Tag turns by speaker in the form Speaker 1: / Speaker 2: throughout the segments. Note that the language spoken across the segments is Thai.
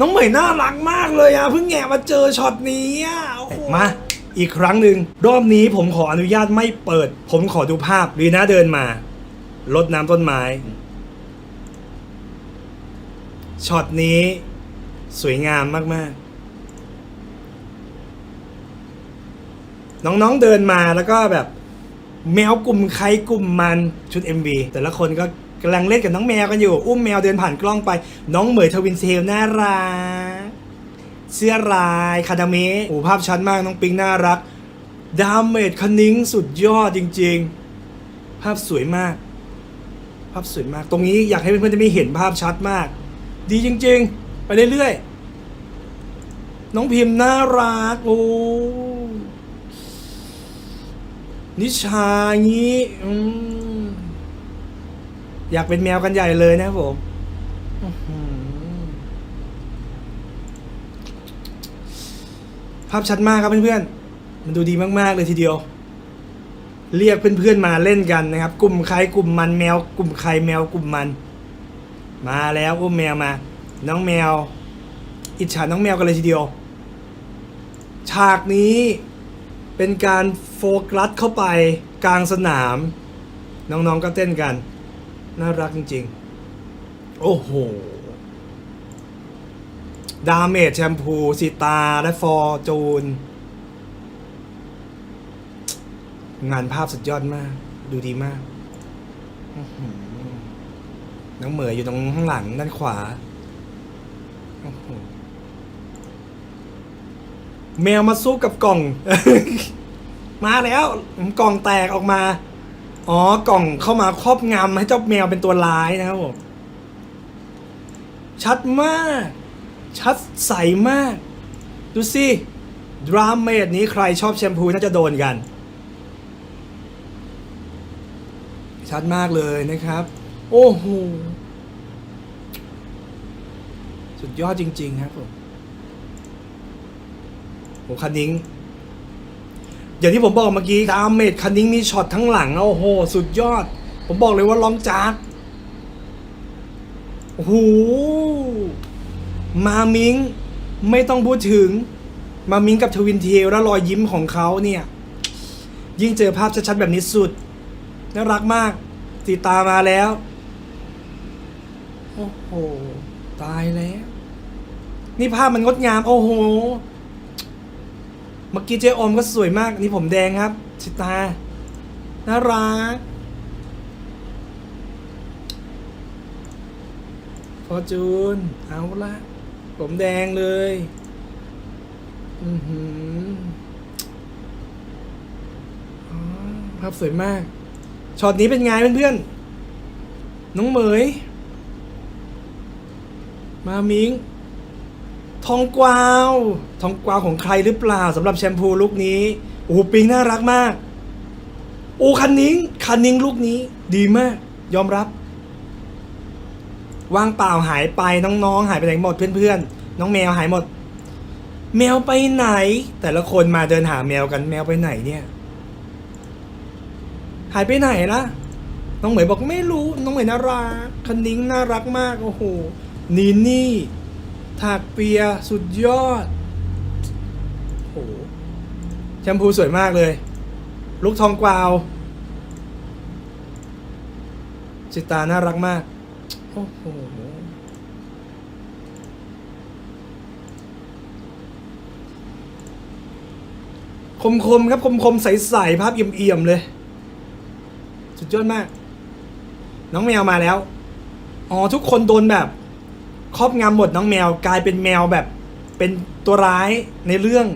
Speaker 1: น้องเหมยน่ารักมากเลยอะเพิ่งแงะมาเจอช็อตนี้อะโอ้โหมาอีกครั้งหนึ่งรอบนี้ผมขออนุญาตไม่เปิด ผมขอดูภาพลีน่าเดินมาลดน้ำต้นไม้ช็อตนี้ สวยงามมาก ๆ น้อง ๆ เดินมาแล้วก็แบบ แมวกลุ่มใครกลุ่มมันชุด MV แต่ละคนก็ กำลังเล่นกับน้องแมวกันอยู่ อุ้มแมวเดินผ่านกล้องไป น้องเหมยทวินเซลน่ารักเสื้อลายคาดาเมะโอ้ภาพชัดมากน้องปิงน่ารักดามเมจคนิ้งสุดยอดจริง ๆ ภาพสวยมาก ภาพสวยมาก ตรงนี้อยากให้เพื่อนๆได้ไม่เห็นภาพชัดมาก ดีจริง ๆ ไปเรื่อยๆน้องพิมพ์น่ารักโอ้นิชางี้อืม อยากเป็นแมวกันใหญ่เลยนะครับผมภาพชัดมากครับเพื่อนๆ มันดูดีมากๆเลยทีเดียว เรียกเพื่อนๆมาเล่นกันนะครับ กลุ่มใครกลุ่มมันแมว กลุ่มใครแมวกลุ่มมัน มาแล้วอุ้มแมวมา น้องแมว อิจฉาน้องแมวกันเลยทีเดียว ฉากนี้เป็นการโฟกัสเข้าไปกลางสนาม น้องๆก็เต้นกัน น่ารักจริง ๆ โอ้โห ดาเมจแชมพูสิตา และฟอร์จูน งานภาพสุดยอดมาก ดูดีมาก น้องเหมยอยู่ตรงข้างหลังด้านขวา แมวมาสู้กับกล่อง มาแล้ว กล่องแตกออกมา อ๋อกล่องเข้ามาครอบงำให้เจ้าแมวเป็นตัวร้ายนะครับผมชัดมาก ชัดใสมาก ดูสิ ดราเมดนี้ใครชอบแชมพูน่าจะโดนกัน ชัดมากเลยนะครับ โอ้โห สุดยอดจริง ๆ ครับผมโอ้คันนิ้ง อย่างที่ผมบอกเมื่อกี้ดาเมจคันนิ้งมีช็อตทั้งหลังโอ้โห สุดยอด ผมบอกเลยว่าลองจากโอ้โหมามิงไม่ต้องพูดถึง มามิงกับทวินเทลแล้วรอยยิ้มของเขาเนี่ย ยิ่งเจอภาพชัดๆแบบนี้สุด น่ารักมากตีตามาแล้ว โอ้โห ตายแล้ว นี่ภาพมันงดงาม โอ้โห เมื่อกี้เจ๊อมก็สวยมาก นี่ผมแดงครับ ชิตา น่ารักฟอจูน เอาละผมแดงเลย อือหือภาพสวยมาก ช็อตนี้เป็นไงเพื่อนๆ น้องเหมย มามิง ทองกวาว ทองกวาวของใครหรือเปล่าสำหรับแชมพูลูกนี้โอ้ปิงน่ารักมากโอ้คันนิ้งคันนิ้งลูกนี้ ดีมาก ยอมรับ ว่างเปล่าหายไปน้องๆ หายไปไหนหมดเพื่อนๆ น้องแมวหายหมด แมวไปไหน แต่ละคนมาเดินหาแมวกันแมวไปไหนเนี่ย หายไปไหนล่ะ น้องเหมยบอกไม่รู้ น้องเหมยน่ารักคันนิ้งน่ารักมากโอ้โหนีนี่ ถากเปียสุดยอดโอ้โหแชมพูสวยมากเลย ลูกทองกวาวจิตาน่ารักมาก โอ้โหคมคมครับคมคมใสๆภาพเอี่ยมๆเลย สุดยอดมาก น้องแมวมาแล้ว อ๋อ ทุกคนโดนแบบ ครอบงำหมดน้องแมวกลายเป็นแมวแบบเป็นตัวร้ายในเรื่อง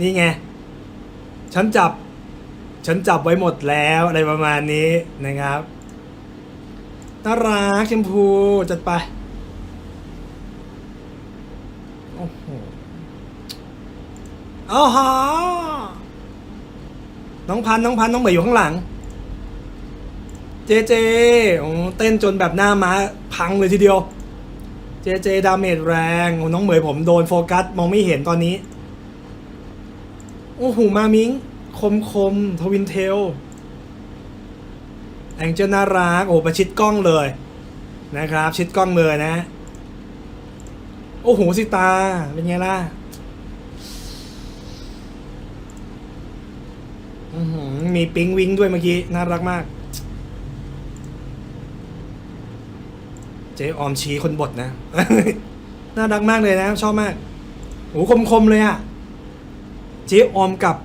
Speaker 1: นี่ไง ฉันจับ ฉันจับไว้หมดแล้วอะไรประมาณนี้นะครับน่ารักชมพูจัดไปโอ้โหอ้าฮะน้องพันน้องพันน้องเหมยอยู่ข้างหลัง เจเจเต้นจนแบบหน้าม้าพังเลยทีเดียว เจเจดาเมจแรงน้องเหมยผมโดนโฟกัส มองไม่เห็นตอนนี้ โอ้โห มามิง คมคมทวินเทล แองเจลน่ารัก โอ้ประชิดกล้องเลยนะครับ ชิดกล้องเลยนะ โอ้โห สิตา เป็นไงล่ะมีปิงวิงด้วยเมื่อกี้ น่ารักมาก จ๊ออมชี้คนบทนะ น่ารักมากเลยนะ ชอบมากโอ้คมคมๆเลยอะเจ๊ออมกับ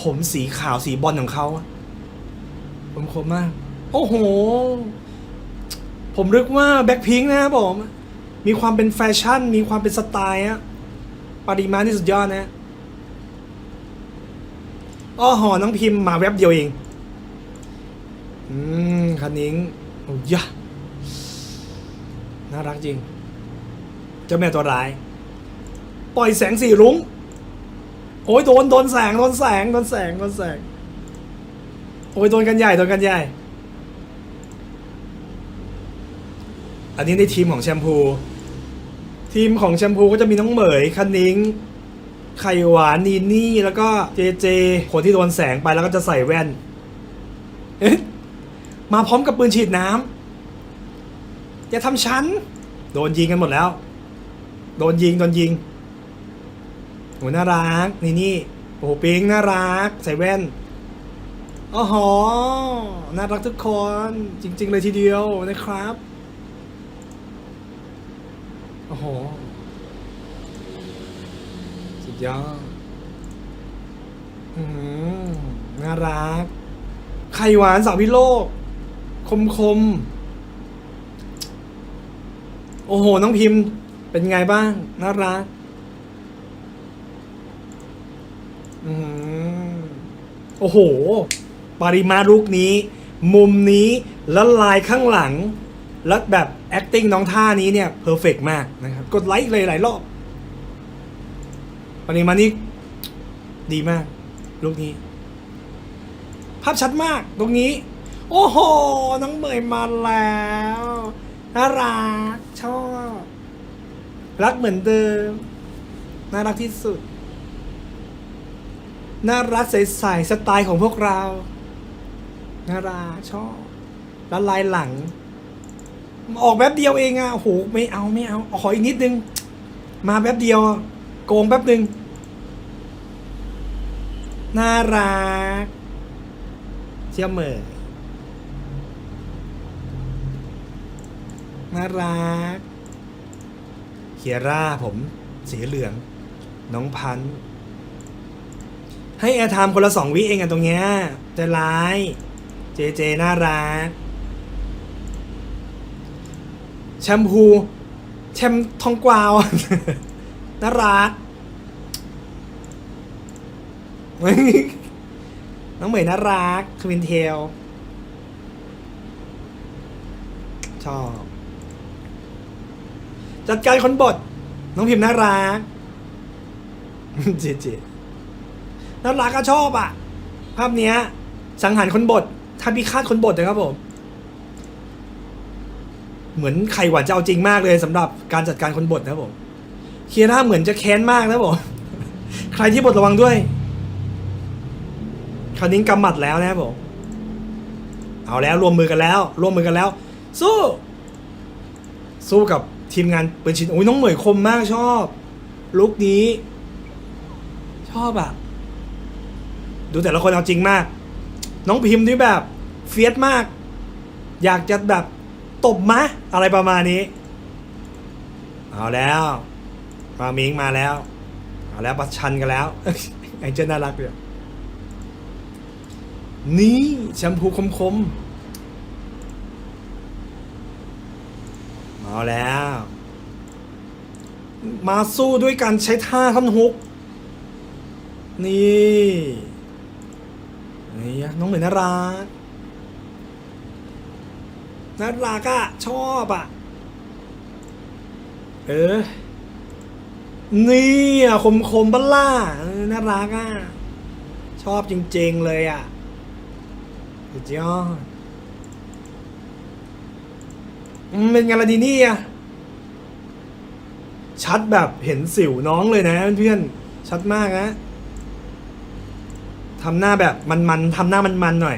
Speaker 1: ผมสีขาวสีบอลของเขาคมคมมาก โอ้โห ผมนึกว่าแบ็คพิงนะครับผม มีความเป็นแฟชั่น มีความเป็นสไตล์อะปริมาณที่สุดยอดนะอ้อหอน้องพิมพ์มาแวบเดียวเอง อืมคันนิ้งโอ้ยะ น่ารักจริง เจ้าแม่ตัวร้าย ปล่อยแสงสีรุ้ง โอ้ยโดนโดนแสงโดนแสงโดนแสงโดนแสง โอ้ยโดนกันใหญ่โดนกันใหญ่ อันนี้ในทีมของแชมพู ทีมของแชมพูก็จะมีน้องเหมยคันนิ้งไข่หวานนีนี่แล้วก็เจเจ คนที่โดนแสงไปแล้วก็จะใส่แว่นเอ๊ะมาพร้อมกับปืนฉีดน้ำ อย่าทำฉัน โดนยิงกันหมดแล้ว โดนยิง โดนยิงโหน่ารัก นี่นี่ โอ้โหปิงน่ารัก ใส่แว่นอ๋อหอน่ารักทุกคน จริง ๆ เลยทีเดียวนะครับโอ้โห สุดยอดอืมน่ารัก ไข่หวานสาวพิโลก คมคม อ้โห น้องพิมพ์เป็นไงบ้าง น่ารักอืมโอ้โห ปริมาลูกนี้ มุมนี้แล้วลายข้างหลัง แล้วแบบ acting น้องท่านี้เนี่ยเพอร์เฟกมากนะครับ กดไลค์เลยหลายรอบ ปริมาณนี้ดีมาก ลูกนี้ ภาพชัดมาก ตรงนี้ โอ้โห น้องเมยมาแล้ว น่ารัก ชอบ รักเหมือนเดิม น่ารักที่สุด น่ารักใสๆสไตล์ของพวกเรา น่ารักชอบแล้วลายหลัง ออกแป๊บเดียวเองอะโอ้โหไม่เอาไม่เอาขออีกนิดนึง มาแป๊บเดียว โกงแป๊บนึง น่ารักเชื่อเหมอ น่ารักเคียร่าผม สีเหลือง น้องพัน ให้แอร์ไทม์คนละสองวิเองอะตรงเนี้ยจะร้าย เจเจน่ารัก แชมพู แชมทองกวาว น่ารัก น้องเหมยน่ารักทวินเทล ชอบ จัดการคนบท น้องพิมพ์น่ารักเจเจน่ารักก็ชอบอะ ภาพเนี้ย สังหารคนบทถ้าพิฆาตคนบทนะครับผม เหมือนไข่หวานจะเอาจริงมากเลยสำหรับการจัดการคนบทนะครับผมเคียร่าเหมือนจะแค้นมากนะครับผม ใครที่บทระวังด้วยคราวนี้กำหมัดแล้วนะครับผม เอาแล้วรวมมือกันแล้ว รวมมือกันแล้ว สู้ สู้กับ ทีมงานปืนชินโอ้ยน้องเหมยคมมากชอบลุคนี้ ชอบอะดูแต่ละคนเอาจริงมาก น้องพิมพ์นี่แบบเฟียสมาก อยากจะแบบตบมะ อะไรประมาณนี้ เอาแล้วมามิงมาแล้ว เอาแล้วประชันกันแล้วไอ้เจ้าน่ารักเลยนี่แชมพูคมๆ เอาแล้ว มาสู้ด้วยการใช้ท่าท่อนฮุก นี่ นี่น้องเหมือนน่ารักน่ารักอะชอบอะเออ นี่อะคมคมบ้าล่าน่ารักอะชอบจริง ๆ เลยอะสุดยอด เป็นไงล่ะดีนี่อะชัดแบบเห็นสิวน้องเลยนะเพื่อนๆชัดมากนะทำหน้าแบบมันๆทำหน้ามันๆหน่อย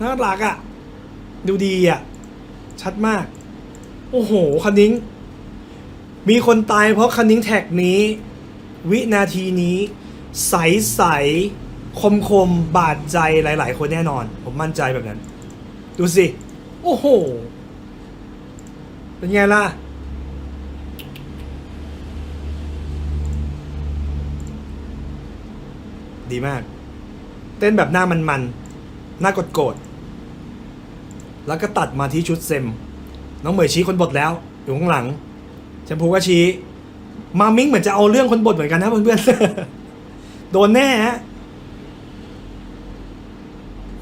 Speaker 1: นน่ารักอะ่ะ ดูดีอะ่ะ ชัดมาก โอ้โห คันนิ้ง มีคนตายเพราะคันนิ้งแท็กนี้ วินาทีนี้ใสใสคมคมๆบาดใจหลาย ๆ คนแน่นอน ผมมั่นใจแบบนั้น ดูสิ โอ้โห เป็นไงล่ะ ดีมาก เต้นแบบหน้ามันๆ หน้ากดโกรธๆแล้วก็ตัดมาที่ชุดเซม น้องเหมยชี้คนบทแล้ว อยู่ข้างหลังแชมพูก็ชี้ มามิงเหมือนจะเอาเรื่องคนบทเหมือนกันนะเพื่อนๆ โดนแน่ฮะ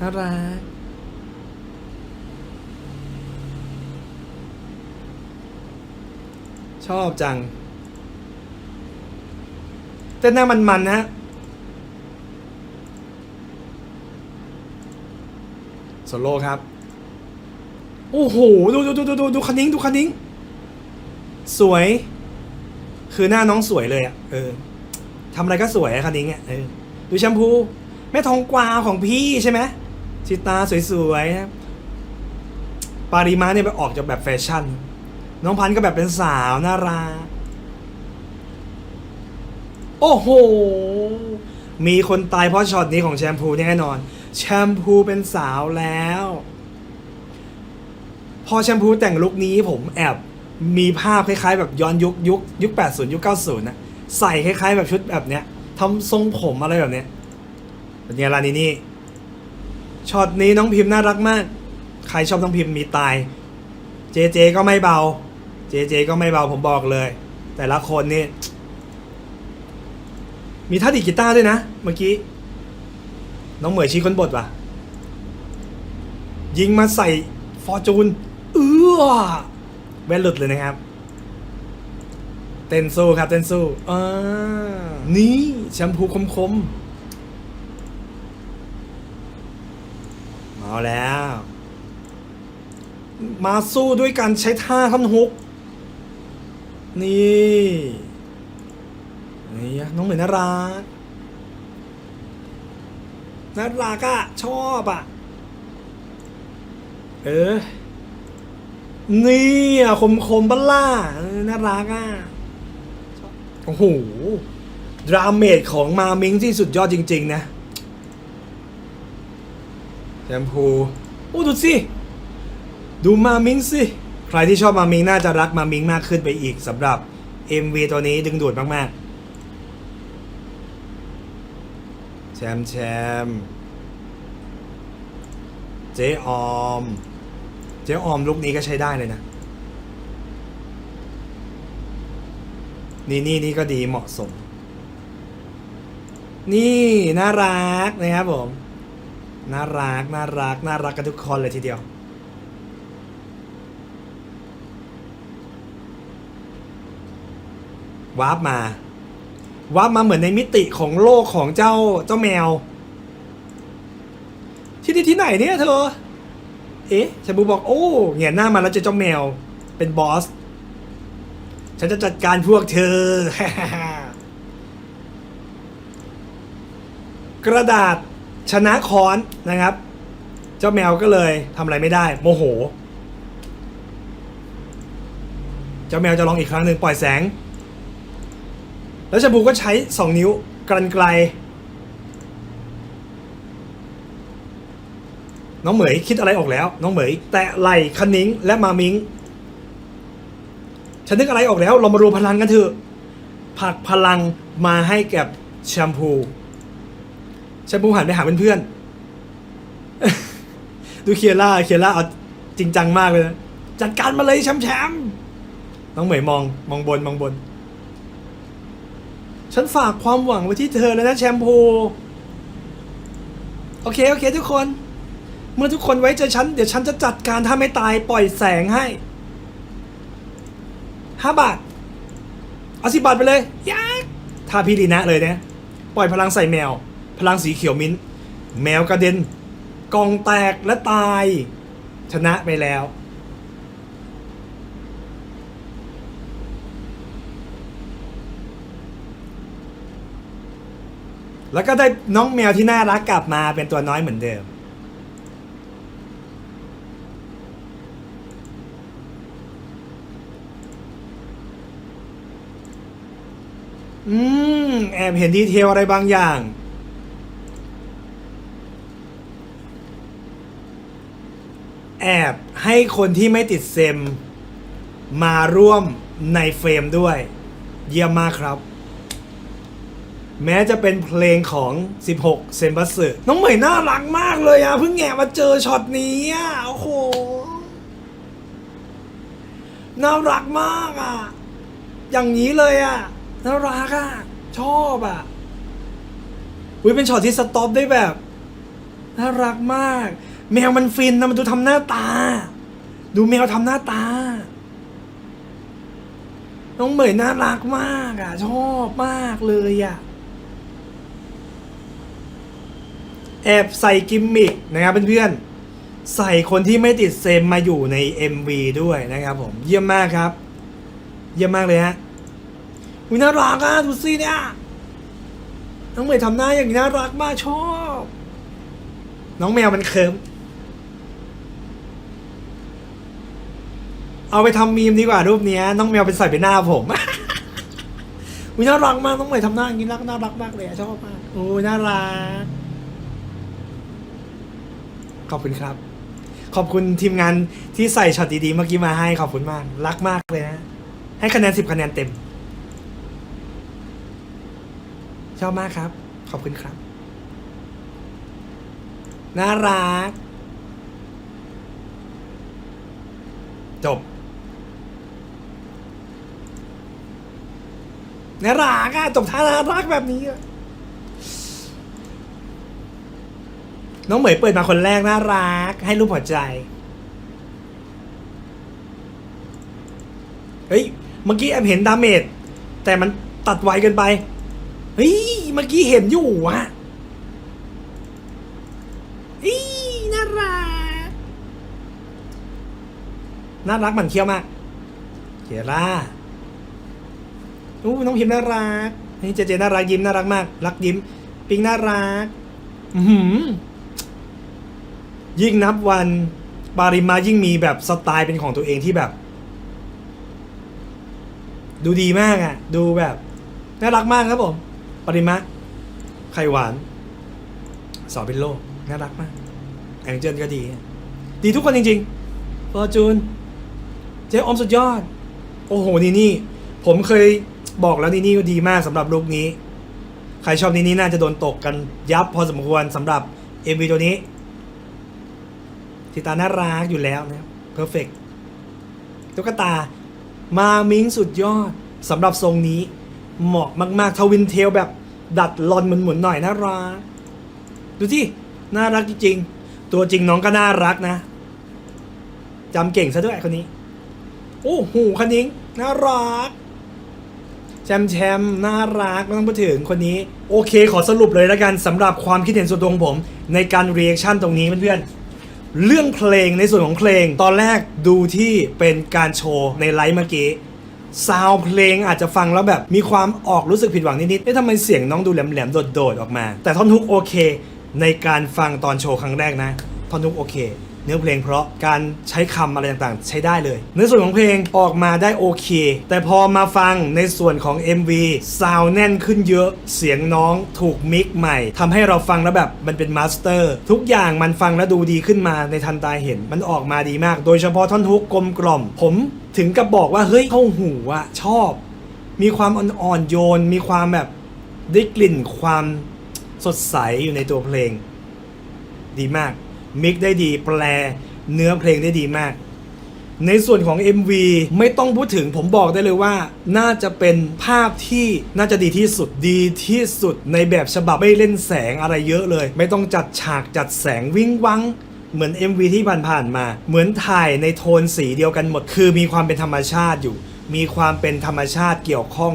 Speaker 1: น่ารักชอบจัง เต้นหน้ามันๆนะฮะโซโล่ครับ โอ้โห ดูดูดูดูดูดูคันนิ้งดูคันนิ้ง สวย คือหน้าน้องสวยเลยอะ่ะเออทำอะไรก็สวยอะคันนิ้งอะ่ะเออดูแชมพูแม่ทองกวาวของพี่ใช่ไหมชิตาสวยๆนะปาริมาเนี่ยไปออกจากแบบแฟชั่น น้องพันธ์ก็แบบเป็นสาวน่ารักโอ้โห มีคนตายเพราะช็อตนี้ของแชมพูแน่นอน แชมพูเป็นสาวแล้ว พอแชมพูแต่งลุคนี้ผมแอบ มีภาพคล้ายๆ แบบย้อนยุคยุคยุค80ยุค90นย์นะใส่คล้ายๆ แบบชุดแบบเนี้ยทำทรงผมอะไรแบบเนี้ยเป็นไงล่ะนี่นี่ช็อตนี้น้องพิมพ์น่ารักมาก ใครชอบน้องพิมพ์มีตาย เจเจก็ไม่เบา เจเจก็ไม่เบาผมบอกเลย แต่ละคนนี่ มีท่าดีกีตาร์ด้วยนะ เมื่อกี้ น้องเหมยชี้คนบทว่ะ ยิงมาใส่ฟอร์จูน เอื้อ แว่นหลุดเลยนะครับ เต้นสู้ครับ เต้นสู้อ่านี่แชมพูคมๆมาแล้ว มาสู้ด้วยการใช้ท่าท่อนฮุก นี่นี่น้องเหมือนน่ารักน่ารักอะชอบอะเออ นี่อะคมคมๆบ้าล่าเออน่ารักอะโอ้โห ดราเมจของมามิงที่สุดยอดจริง ๆ นะแชมพูโอ้ดูสิ ดูมามิงสิ ใครที่ชอบมามิงน่าจะรักมามิงมากขึ้นไปอีกสำหรับ MV ตัวนี้ดึงดูดมาก ๆ แชมป์แชมป์เจ๊ออม เจ๊ออมลุกนี้ก็ใช้ได้เลยนะ นี่นี่นี่ก็ดีเหมาะสม นี่น่ารักนะครับผม น่ารักน่ารักน่ารักกันทุกคนเลยทีเดียว วาร์ปมา วาร์ปมาเหมือนในมิติของโลกของเจ้าเจ้าแมว ที่นี่ที่ไหนเนี่ยเธอ เอ๊ะชาบูบอกโอ้เงียหน้ามาแล้วเจอเจ้าแมว เป็นบอส ฉันจะจัดการพวกเธอ กระดาษชนะค้อนนะครับ เจ้าแมวก็เลยทำอะไรไม่ได้ โมโห เจ้าแมวจะลองอีกครั้งหนึ่งปล่อยแสง แล้วชาบูก็ใช้สองนิ้วกรันไกล น้องเหมยคิดอะไรออกแล้ว น้องเหมย แตะไหลคันนิ้งและมามิงฉันนึกอะไรออกแล้ว เรามารวมพลังกันเถอะผักพลังมาให้กับแชมพูแชมพูหันไปหาเพื่อนๆดูเคียร่าเคียร่าเอาจริงจังมากเลยนะจัดการมาเลยแชมป์แชมป์น้องเหมยมองมองบนมองบน ฉันฝากความหวังไว้ที่เธอแล้วนะแชมพู โอเค โอเค ทุกคน เมื่อทุกคนไว้ใจฉัน เดี๋ยวฉันจะจัดการถ้าไม่ตายปล่อยแสงให้ห้าบาท เอาสิบาทไปเลยยักถ้าพี่ลีนะเลยเนี่ยปล่อยพลังใส่แมว พลังสีเขียวมิ้นท์แมวกระเด็น กองแตกและตาย ชนะไปแล้วแล้วก็ได้น้องแมวที่น่ารักกลับมาเป็นตัวน้อยเหมือนเดิม อืม แอบเห็นดีเทลอะไรบางอย่าง แอบให้คนที่ไม่ติดเซม มาร่วมในเฟรมด้วย เยี่ยมมากครับ แม้จะเป็นเพลงของ 16 เซนบัสสึน้องเหมยน่ารักมากเลยอะ เพิ่งแงะมาเจอช็อตนี้อะโอ้โห น่ารักมากอะอย่างนี้เลยอะ น่ารักอะชอบอะอุ้ยเป็นช็อตที่สต็อปได้แบบน่ารักมาก แมวมันฟินนะมันดูทำหน้าตา ดูแมวทำหน้าตา น้องเหมยน่ารักมากอะ ชอบมากเลยอะแอบใส่กิมมิกนะครับเพื่อนๆ ใส่คนที่ไม่ติดเซมมาอยู่ใน MV ด้วยนะครับผม เยี่ยมมากครับ เยี่ยมมากเลยฮะ อุยน่ารักอะดูสิเนี่ยน้องเมย์ทำหน้าอย่างนี้น่ารักมากชอบ น้องแมวมันเคิมเอาไปทำมีมดีกว่ารูปเนี้ยน้องแมวเป็นใส่เป็นหน้าผมอุ้ยน่ารักมากน้องใหม่ทำหน้าอย่างนี้รักน่ารักมากเลยชอบมากโอ้ยน่ารัก ขอบคุณครับ ขอบคุณทีมงานที่ใส่ช็อตดีๆเมื่อกี้มาให้ขอบคุณมาก รักมากเลยนะ ให้คะแนนสิบคะแนนเต็ม ช อบมากครับ ขอบคุณครับ น่ารัก จบน่ารักอะจบท่าน่ารักแบบนี้อะน้องเหมยเปิดมาคนแรกน่ารัก ให้รูปหัวใจ เฮ้ย เมื่อกี้แอบเห็นดาเมจแต่มันตัดไวเกินไป เฮ้ยเมื่อกี้เห็นอยู่อะอีน่ารัก น่ารักหมันเคี้ยวมากเจร่าอู้น้องพิมน่ารัก นี่เจเจน่ารักยิ้มน่ารักมาก รักยิ้ม ปิงน่ารัก อือหือยิ่งนับวันปาริมายิ่งมีแบบสไตล์เป็นของตัวเองที่แบบ ดูดีมากอะ่ะ ดูแบบน่ารักมากครับผม ปริมาไข่หวาน สอบเป็นโลก น่ารักมาก แองเจิลก็ดี ดีทุกคนจริงๆฟอร์จูน เจ๊ออมสุดยอด โอ้โห นี่นี่ ผมเคยบอกแล้วนี่นี่ดีมากสำหรับลุคนี้ ใครชอบนี่นี่น่าจะโดนตกกันยับพอสมควรสำหรับ MV ตัวนี้ทิตาน่ารักอยู่แล้วนะเพอร์เฟกตุ๊กตามามิงสุดยอดสำหรับทรงนี้ เหมาะมากๆทวินเทลแบบดัดลอนหมุนๆหน่อยน่ารักดูที่น่ารักจริงๆตัวจริงน้องก็น่ารักนะจำเก่งซะด้วยคนนี้ โอ้โหคันนิ้งน่ารักแชมแชมน่ารักไม่ต้องพูดถึงคนนี้ โอเค ขอสรุปเลยแล้วกันสำหรับความคิดเห็นส่วนตัวของผม ในการเรีแอคชั่นตรงนี้เพื่อนๆเรื่องเพลงในส่วนของเพลง ตอนแรกดูที่เป็นการโชว์ในไลฟ์เมื่อกี้ ซาวเพลงอาจจะฟังแล้วแบบมีความออกรู้สึกผิดหวังนิดๆเอ๊ะทำไมเสียงน้องดูแหลมๆโดดๆออกมา แต่ท่อนฮุกโอเค ในการฟังตอนโชว์ครั้งแรกนะ ท่อนฮุกโอเค เนื้อเพลงเพราะการใช้คำอะไรต่างๆ ใช้ได้เลยในส่วนของเพลงออกมาได้โอเค แต่พอมาฟังในส่วนของ MV ซาวด์แน่นขึ้นเยอะเสียงน้องถูกมิกใหม่ทำให้เราฟังแล้วแบบมันเป็นมาสเตอร์ทุกอย่างมันฟังแล้วดูดีขึ้นมาในทันตาเห็น มันออกมาดีมาก โดยเฉพาะท่อนฮุกกลมกล่อม ผมถึงกับบอกว่าเฮ้ยเข้าหูอะชอบ มีความอ่อนๆโยน มีความแบบได้กลิ่นความสดใสอยู่ในตัวเพลง ดีมาก มิกได้ดีแปลเนื้อเพลงได้ดีมาก ในส่วนของ MV ไม่ต้องพูดถึงผมบอกได้เลยว่า น่าจะเป็นภาพที่น่าจะดีที่สุดดีที่สุดในแบบฉบับไม่เล่นแสงอะไรเยอะเลย ไม่ต้องจัดฉากจัดแสงวิ่งวังเหมือน MV ที่ผ่านๆมา เหมือนถ่ายในโทนสีเดียวกันหมด คือมีความเป็นธรรมชาติอยู่ มีความเป็นธรรมชาติเกี่ยวข้อง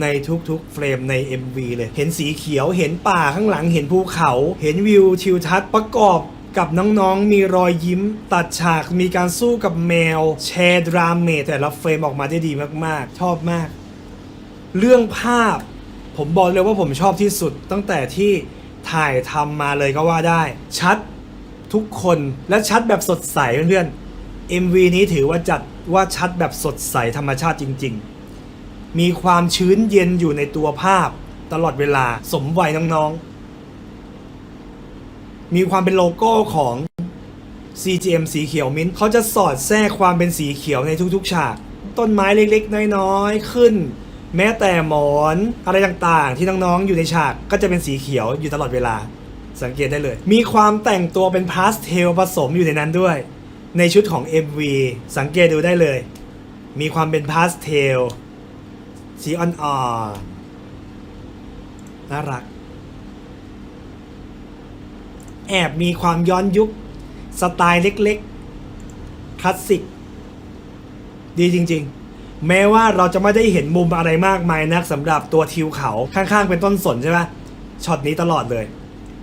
Speaker 1: ในทุกๆ เฟรมใน MV เลย เห็นสีเขียว เห็นป่าข้างหลัง เห็นภูเขา เห็นวิวทิวทัศน์ประกอบ กับน้องๆ มีรอยยิ้ม ตัดฉากมีการสู้กับแมว แชร์ดราเมทแต่ละเฟรมออกมาได้ดีมากๆ ชอบมาก เรื่องภาพ ผมบอกเลยว่าผมชอบที่สุดตั้งแต่ที่ถ่ายทำมาเลยก็ว่าได้ ชัดทุกคนและชัดแบบสดใสเพื่อนๆ MV นี้ถือว่าจัดว่าชัดแบบสดใสธรรมชาติจริง ๆ มีความชื้นเย็นอยู่ในตัวภาพ ตลอดเวลาสมวัยน้องๆ มีความเป็นโลโก้ของ CGM สีเขียวมิ้นท์เขาจะสอดแทรกความเป็นสีเขียวในทุกๆ ฉาก ต้นไม้เล็กๆ น้อยๆ ขึ้น แม้แต่หมอนอะไรต่างๆ ที่น้องๆ อยู่ในฉากก็จะเป็นสีเขียวอยู่ตลอดเวลา สังเกตได้เลย มีความแต่งตัวเป็นพาสเทลผสมอยู่ในนั้นด้วย ในชุดของ MV สังเกตดูได้เลย มีความเป็นพาสเทลสีอ่อนๆน่ารัก แอบมีความย้อนยุค สไตล์เล็กๆ คลาสสิก ดีจริงๆ แม้ว่าเราจะไม่ได้เห็นมุมอะไรมากมายนักสำหรับตัวทิวเขาข้างๆ เป็นต้นสนใช่ปะช็อตนี้ตลอดเลย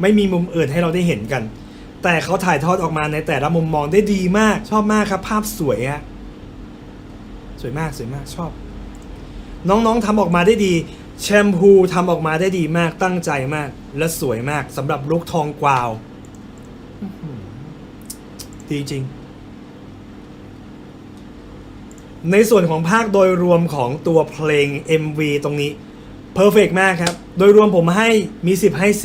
Speaker 1: ไม่มีมุมอื่นให้เราได้เห็นกัน แต่เขาถ่ายทอดออกมาในแต่ละมุมมองได้ดีมาก ชอบมากครับ ภาพสวยอะสวยมากสวยมากชอบ น้องๆทำออกมาได้ดีแชมพูทำออกมาได้ดีมากตั้งใจมาก และสวยมากสำหรับลุคทองกวาว ดีจริง ในส่วนของภาคโดยรวมของตัวเพลง MV ตรงนี้เพอร์เฟกมากครับ โดยรวมผมให้มี 10 ให้ 10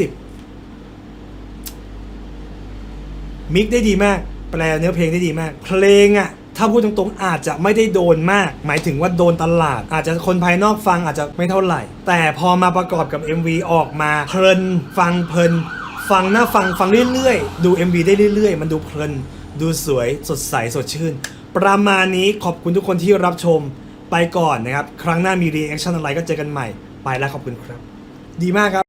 Speaker 1: มิกได้ดีมาก แปลเนื้อเพลงได้ดีมาก เพลงอะถ้าพูดตรงๆ อาจจะไม่ได้โดนมาก หมายถึงว่าโดนตลาด อาจจะคนภายนอกฟังอาจจะไม่เท่าไหร่ แต่พอมาประกอบกับ MV ออกมาเพลินฟังเพลิน ฟังนะฟังฟังเรื่อยๆ ดู MV ได้เรื่อยๆ มันดูเพลิน ดูสวยสดใสสดชื่น ประมาณนี้ขอบคุณทุกคนที่รับชมไปก่อนนะครับ ครั้งหน้ามีรีแอคชั่นอะไรก็เจอกันใหม่ ไปแล้วขอบคุณครับ ดีมากครับ